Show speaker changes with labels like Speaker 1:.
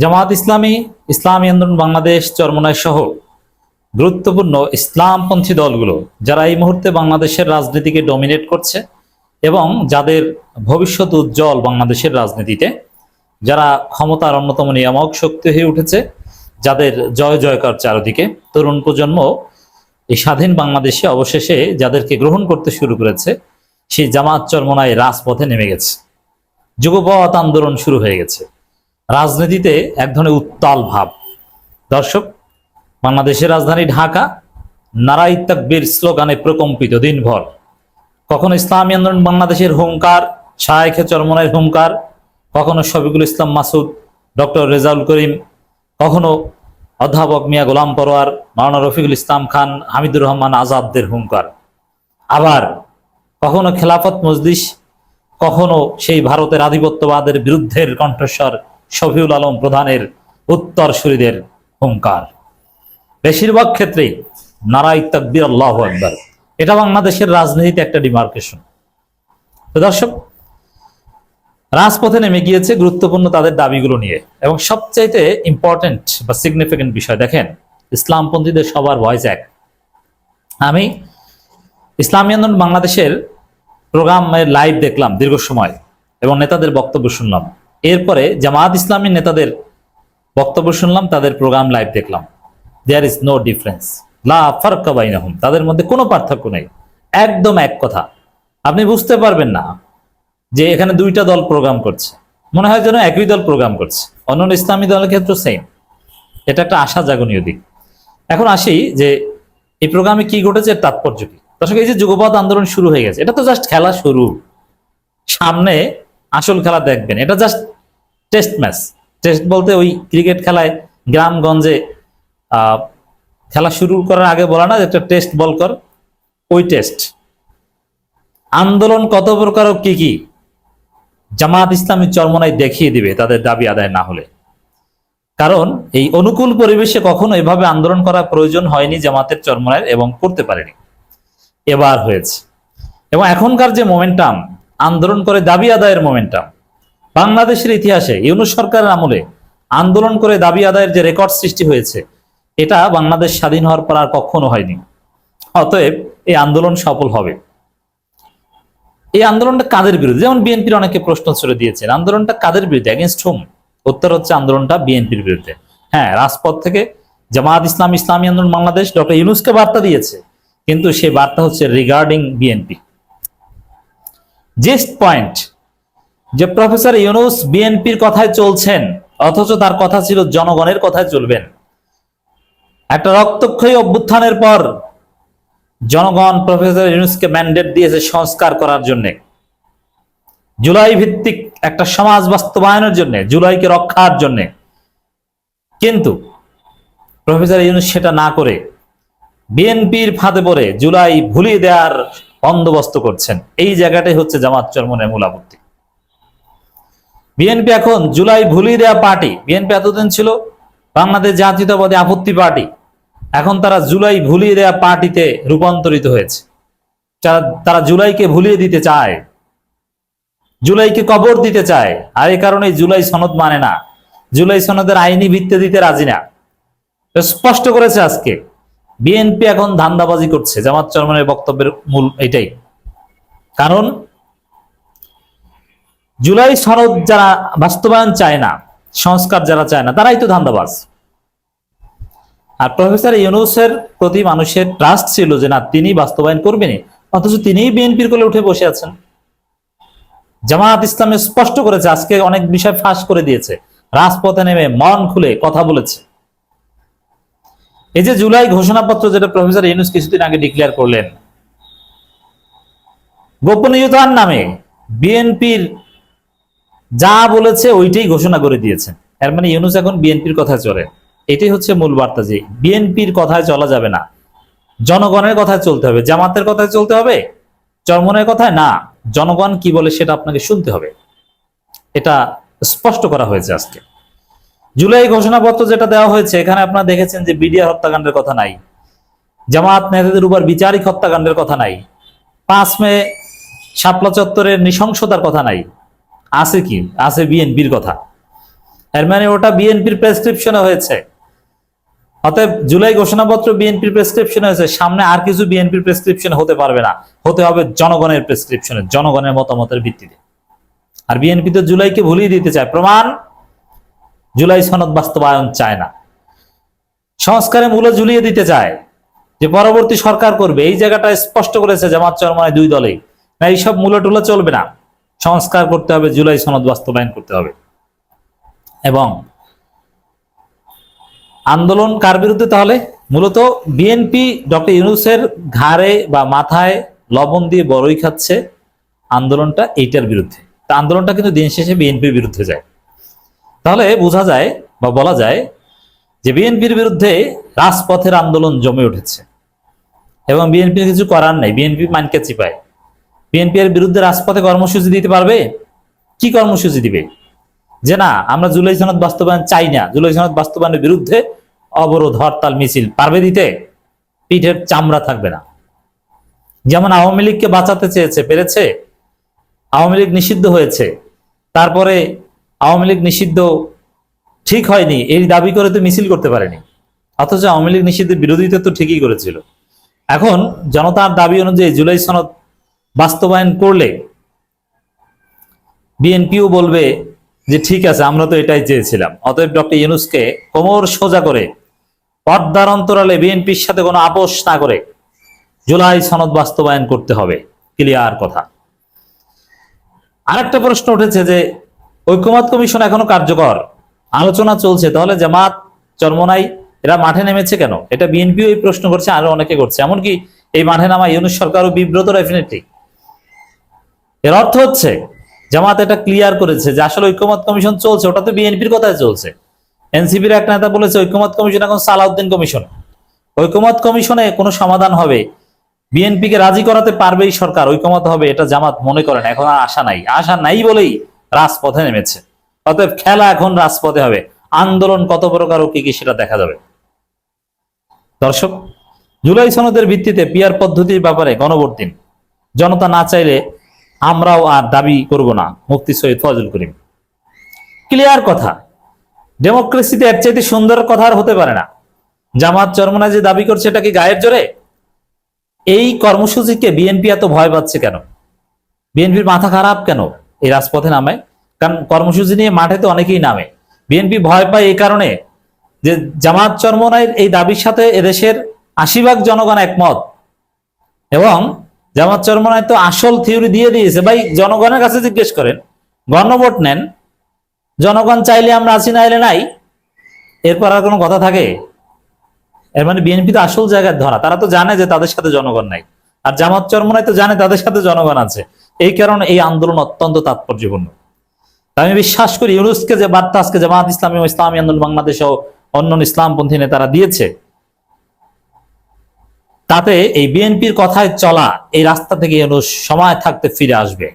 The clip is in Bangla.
Speaker 1: জামাত ইসলামী ইসলামী আন্দোলন বাংলাদেশ চরমনায় সহ গুরুত্বপূর্ণ ইসলামপন্থী দলগুলো, যারা এই মুহূর্তে বাংলাদেশের রাজনীতিকে ডমিনেট করছে এবং যাদের ভবিষ্যৎ উজ্জ্বল বাংলাদেশের রাজনীতিতে, যারা ক্ষমতার অন্যতম নিয়ামক শক্তি হয়ে উঠেছে, যাদের জয় জয়কার চারদিকে তরুণ প্রজন্ম এই স্বাধীন বাংলাদেশে অবশেষে যাদেরকে গ্রহণ করতে শুরু করেছে, সেই জামাত চরমনায় রাজপথে নেমে গেছে। যুগপথ আন্দোলন শুরু হয়ে গেছে। রাজনীতিতে এক ধরনের উত্তাল ভাব। দর্শক, বাংলাদেশের রাজধানী ঢাকা, নারাই তাকবীর স্লোগানে প্রকম্পিত দিনভর। কখনো ইসলামী আন্দোলন বাংলাদেশের হুঙ্কার, শায়েখে চরমনের হুঙ্কার, কখনো শফিকুল ইসলাম মাসুদ, ডক্টর রেজাউল করিম, কখনো অধ্যাপক মিয়া গোলাম পরোয়ার, মাওলানা রফিকুল ইসলাম খান, হামিদুর রহমান আজাদদের হুঙ্কার। আবার কখনো খেলাফত মজলিস, কখনো সেই ভারতের আধিপত্যবাদের বিরুদ্ধের কণ্ঠস্বর শফিউল আলম প্রধানের উত্তরসূরিদের হুঙ্কার। বেশিরভাগ ক্ষেত্রেই নারাই তাকবির আল্লাহ একবার এটা বাংলাদেশের রাজনীতিতে একটা ডিমার্কেশন দর্শক, রাজপথে নেমে গিয়েছে গুরুত্বপূর্ণ তাদের দাবিগুলো নিয়ে। এবং সবচাইতে ইম্পর্টেন্ট বা সিগনিফিকেন্ট বিষয় দেখেন, ইসলামপন্থীদের সবার ভয়েস এক। আমি ইসলামী আন্দোলন বাংলাদেশের প্রোগ্রামের লাইভ দেখলাম দীর্ঘ সময় এবং নেতাদের বক্তব্য শুনলাম। এরপরে জামাত ইসলামী নেতাদের বক্তব্য শুনলাম, তাদের প্রোগ্রাম লাইভ দেখলাম। দেয়ার ইজ নো ডিফারেন্স লা তাদের মধ্যে কোনো পার্থক্য নেই। একদম এক কথা। আপনি বুঝতে পারবেন না যে এখানে দুইটা দল প্রোগ্রাম করছে। মনে হয় যেন একই দল প্রোগ্রাম করছে। অন্য ইসলামী দলের ক্ষেত্রে সেম এটা একটা আশা জাগনীয় দিক। এখন আসি যে এই প্রোগ্রামে কি ঘটেছে তাৎপর্য কি? দর্শক, এই যে যুগপথ আন্দোলন শুরু হয়ে গেছে, এটা তো জাস্ট খেলা শুরু। সামনে আসল খেলা দেখবেন। এটা জাস্ট টেস্ট ম্যাচ টেস্ট বলতে ওই ক্রিকেট খেলায় গ্রামগঞ্জে খেলা শুরু করার আগে বলা না একটা টেস্ট বল কর, ওই টেস্ট আন্দোলন কত প্রকার কি কি? জামাত ইসলামী চরমনায় দেখিয়ে দিবে তাদের দাবি আদায় না হলে। কারণ এই অনুকূল পরিবেশে কখনো এভাবে আন্দোলন করা প্রয়োজন হয়নি জামাতের চরমনায় এবং করতে পারেনি। এবার হয়েছে। এবং এখনকার যে মোমেন্টাম আন্দোলন করে দাবি আদায়ের মোমেন্টাম বাংলাদেশের ইতিহাসে ইউনুস সরকারের আমলে আন্দোলন করে দাবি আদায়ের যে রেকর্ড সৃষ্টি হয়েছে, এটা বাংলাদেশ স্বাধীন হওয়ার পর আর কখনো হয়নি। অতএব এই আন্দোলন সফল হবে। এই আন্দোলনটা কাদের বিরুদ্ধে? যেমন বিএনপির অনেকে প্রশ্ন ছুড়ে দিয়েছেন, আন্দোলনটা কাদের বিরুদ্ধে? এগেনস্ট হুম উত্তর হচ্ছে আন্দোলনটা বিএনপির বিরুদ্ধে। হ্যাঁ রাজপথ থেকে জামাত ইসলাম, ইসলামী আন্দোলন বাংলাদেশ, ডক্টর ইউনুসকে বার্তা দিয়েছে। কিন্তু সেই বার্তা হচ্ছে রিগার্ডিং বিএনপি। জেস্ট পয়েন্ট, যে প্রফেসর ইউনুস বিএনপির কথায় চলছেন, অথচ তার কথা ছিল জনগণের কথায় চলবেন। একটা রক্তক্ষয়ী অভ্যুত্থানের পর জনগণ প্রফেসর ইউনুসকে ম্যান্ডেট দিয়েছে সংস্কার করার জন্য। জুলাই ভিত্তিক একটা সমাজ বাস্তবায়নের জন্য, জুলাইকে রক্ষার জন্য। কিন্তু প্রফেসর ইউনুস সেটা না করে বিএনপির ফাঁদে পড়ে জুলাই ভুলিয়ে দেওয়ার বন্দোবস্ত করছেন। এই জায়গাটাই হচ্ছে জামাত চরমনের মূল আপত্তি। বিএনপি এখন জুলাই ভুলিয়ে দেওয়া পার্টি। বিএনপি এতদিন ছিল বাংলাদেশ জাতীয়তাবাদী আপত্তি পার্টি। এখন তারা জুলাই ভুলিয়ে দেওয়া পার্টিতে রূপান্তরিত হয়েছে। তারা জুলাইকে ভুলিয়ে দিতে চায়। জুলাইকে কবর দিতে চায়। আর এই কারণে জুলাই সনদ মানে না। জুলাই সনদের আইনি ভিত্তি দিতে রাজি না। স্পষ্ট করেছে আজকে। বিএনপি এখন ধান্দাবাজি করছে, জামাত চরমানের বক্তব্যের মূল এটাই। কারণ জুলাই সনদ যারা বাস্তবায়ন চায় না, সংস্কার যারা চায় না, তারাই তো ধান্দাবাজ। আর প্রফেসর ইউনুসের প্রতি মানুষের ট্রাস্ট ছিল যে না, তিনি বাস্তবায়ন করবেনই। অথচ তিনিই বিএনপির কোলে উঠে বসে আছেন। জামাত ইসলামে স্পষ্ট করেছে, আজকে অনেক বিষয় ফাঁস করে দিয়েছে। রাজপথে নেমে মন খুলে কথা বলেছে। এই যে জুলাই ঘোষণাপত্র যেটা প্রফেসর ইউনুস কিছুদিন আগে ডিক্লেয়ার করলেন, গোপনীয়তার নামে বিএনপির যা বলেছে ওইটাই ঘোষণা করে দিয়েছে। এর মানে ইউনুস এখন বিএনপির কথা চলে। এটাই হচ্ছে মূল বার্তা যে বিএনপির কথায় চলা যাবে না। জনগণের কথায় চলতে হবে। জামাতের কথায় চলতে হবে? চরমনের কথায়? না। জনগণ কি বলে সেটা আপনাকে শুনতে হবে। এটা স্পষ্ট করা হয়েছে আজকে। জুলাই ঘোষণাপত্র যেটা দেওয়া হয়েছে, এখানে আপনারা দেখেছেন যে বিডিআর হত্যাকাণ্ডের কথা নাই। জামাত নেতাদের উপর বিচারিক হত্যাকাণ্ডের কথা নাই। পাঁচ মে শাপলা চত্বরের নৃশংসতার কথা নাই। আছে কি? আছে বিএনপির কথা। এর মানে ওটা বিএনপির প্রেসক্রিপশনে হয়েছে। অতএব জুলাই ঘোষণাপত্র বিএনপির প্রেসক্রিপশনে হয়েছে। সামনে আর কিছু বিএনপির প্রেসক্রিপশন হতে পারবে না। হতে হবে জনগণের প্রেসক্রিপশনে, জনগণের মতামতের ভিত্তিতে। আর বিএনপি তো জুলাইকে ভুলিয়ে দিতে চায়। প্রমাণ জুলাই সনদ বাস্তবায়ন চায় না। সংস্কারে মূল্য ঝুলিয়ে দিতে চায় যে পরবর্তী সরকার করবে। এই জায়গাটা স্পষ্ট করেছে জামাত চরমায় দুই দলেই। না, এইসব মূল্য টুলো চলবে না। সংস্কার করতে হবে, জুলাই সনদ বাস্তবায়ন করতে হবে। এবং আন্দোলন কার বিরুদ্ধে তাহলে? মূলত বিএনপি ডক্টর ইউনুসের ঘাড়ে বা মাথায় লবণ দিয়ে বড়ই খাচ্ছে আন্দোলনটা এইটার বিরুদ্ধে। তা আন্দোলনটা কিন্তু দিন শেষে বিএনপির বিরুদ্ধে যায়। তাহলে বোঝা যায় বা বলা যায় যে বিএনপির বিরুদ্ধে রাজপথের আন্দোলন জমে উঠেছে। এবং বিএনপির কিছু করার নেই, বিএনপি মানকে চিপায়। বিএনপি এর বিরুদ্ধে রাজপথে কর্মসূচি দিতে পারবে? কি কর্মসূচি দিবে? যে না, আমরা জুলাই সনদ বাস্তবায়ন চাই না। জুলাই সনদ বাস্তবায়নের বিরুদ্ধে অবরোধ, হরতাল, মিছিল পারবে দিতে? পিঠের চামড়া থাকবে না। যেমন আওয়ামী লীগকে বাঁচাতে চেয়েছে, পেরেছে। আওয়ামী লীগ নিষিদ্ধ হয়েছে। তারপরে আওয়ামী লীগ নিষিদ্ধ ঠিক হয়নি, এই দাবি করে তো মিছিল করতে পারেনি। অথচ আওয়ামী লীগ নিষিদ্ধের বিরোধিতা তো ঠিকই করেছিল। এখন জনতার দাবি অনুযায়ী জুলাই সনদ বাস্তবায়ন করলে বিএনপিও বলবে যে ঠিক আছে, আমরা তো এটাই চেয়েছিলাম। অতএব ডক্টর ইউনুসকে কোমর সোজা করে পর্দার অন্তরালে বিএনপির সাথে কোনো আপোষ না করে জুলাই সনদ বাস্তবায়ন করতে হবে। ক্লিয়ার কথা। আরেকটা প্রশ্ন উঠেছে যে ঐক্যমত কমিশন এখনও কার্যকর। আলোচনা চলছে। তাহলে জামাত চরমনাই, এরা মাঠে নেমেছে কেন? এটা বিএনপিও এই প্রশ্ন করছে, আরও অনেকে করছে। এমনকি এই মাঠে নামা ইউনুস সরকারও বিব্রত ডেফিনেটলি এর অর্থ হচ্ছে, জামাত এটা ক্লিয়ার করেছে যে আসলে ঐক্যমত কমিশন চলছে, ওটা তো বিএনপির কথায় চলছে। এনসিপির এক নেতা বলেছে, ঐক্যমত কমিশন এখন সালাউদ্দিন কমিশন। ঐক্যমত কমিশনে কোনো সমাধান হবে, বিএনপিকে রাজি করাতে পারবেই সরকার। ঐক্যমত হবে, এটা জামাত মনে করেন এখন আর আশা নাই। আশা নাই বলেই রাজপথে নেমেছে। অতএব খেলা এখন রাজপথে হবে। আন্দোলন কত প্রকার ও কি কি সেটা দেখা যাবে। দর্শক, জুলাই সনদের ভিত্তিতে পিয়ার পদ্ধতির ব্যাপারে গণভোট জনতা না চাইলে আমরাও আর দাবি করব না, মুফতি সৈয়দ ফজল করিম। ক্লিয়ার কথা, ডেমোক্রেসিতে এর চাইতে সুন্দর কথা আর হতে পারে না। জামাত চরমনা যে দাবি করছে, এটা কি গায়ের জোরে? এই কর্মসূচিকে বিএনপি এত ভয় পাচ্ছে কেন? বিএনপির মাথা খারাপ কেন? এই রাজপথে নামে। কারণ কর্মসূচি নিয়ে মাঠে তো অনেকেই নামে। বিএনপি ভয় পায় এই কারণে যে জামাত চরমনাইয়ের এই দাবির সাথে এদেশের আশি ভাগ জনগণ একমত। এবং জামাত চরমনাই তো আসল থিওরি দিয়ে দিয়েছে। ভাই, জনগণের কাছে জিজ্ঞেস করেন, গণভোট নেন। জনগণ চাইলে আমরা আছি না এলে নাই। এরপর আর কোনো কথা থাকে? এর মানে বিএনপি তো আসল জায়গায় ধরা। তারা তো জানে যে তাদের সাথে জনগণ নাই। আর জামাত চরমনাই তো জানে তাদের সাথে জনগণ আছে। এই কারণে এই আন্দোলন অত্যন্ত তাৎপর্যপূর্ণ। আমি বিশ্বাস করি ইউনুসকে যে বার্তা আজকে জামাত ইসলামী ও ইসলামী আন্দোলন বাংলাদেশ ও অন্য ইসলামপন্থী নেতারা দিয়েছে, তাতে এই বিএনপির কথায় চলা এই রাস্তা থেকে ইউনুস সময় থাকতে ফিরে আসবে।